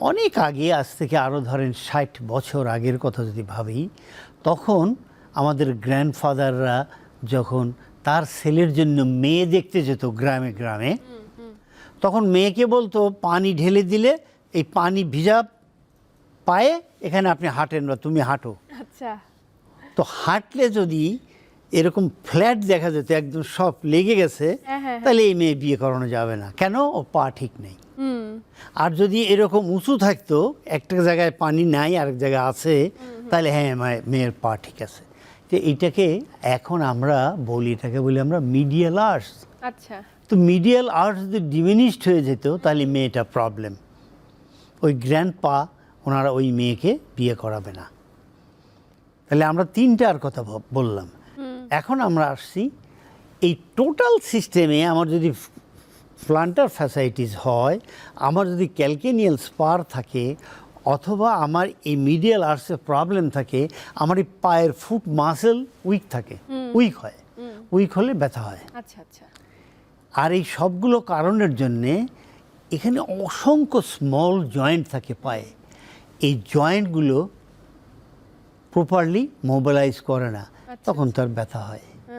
অনেক আগে আজ থেকে আরও ধরেন ষাট বছর আগের কথা যদি ভাবি তখন আমাদের গ্র্যান্ডফাদাররা যখন তার ছেলের জন্য মেয়ে দেখতে যেত গ্রামে গ্রামে তখন মেয়েকে বলতো পানি ঢেলে দিলে এই পানি ভিজা পায়ে এখানে আপনি হাঁটেন বা তুমি হাঁটো। আচ্ছা। তো হাঁটলে যদি এরকম ফ্ল্যাট দেখা যেত একদম সব লেগে গেছে হ্যাঁ, হ্যাঁ, তাহলে এই মেয়ে বিয়ে করানো যাবে না। কেন? ও পা ঠিক নেই। আর যদি এরকম উঁচু থাকতো একটা জায়গায় পানি নাই আরেক জায়গায় আছে তাহলে হ্যাঁ মেয়ের পা ঠিক আছে। তো এটাকে এখন আমরা বলি এটাকে বলি আমরা মিডিয়াল আর্টস আচ্ছা। তো মিডিয়াল আর্টস যদি ডিমিনিশড হয়ে যেত তাহলে মেয়েটা প্রবলেম ওই গ্র্যান্ড পা ওনারা ওই মেয়েকে বিয়ে করাবে না। তাহলে আমরা তিনটার কথা বললাম। এখন আমরা আসছি এই টোটাল সিস্টেমে আমার যদি প্লান্টার ফ্যাসাইটিস হয় আমার যদি ক্যালকেনিয়াল স্পার থাকে অথবা আমার এই মিডিয়াল আর্টসের প্রবলেম থাকে আমার এই পায়ের ফুট মাসেল উইক থাকে উইক হয় উইক হলে ব্যথা হয়। আচ্ছা আচ্ছা। আর এই সবগুলো কারণের জন্যে এখানে অসংখ্য স্মল জয়েন্ট থাকে পায়ে। এই জয়েন্টগুলো প্রপারলি মোবিলাইজ করে না তখন তার ব্যথা হয়।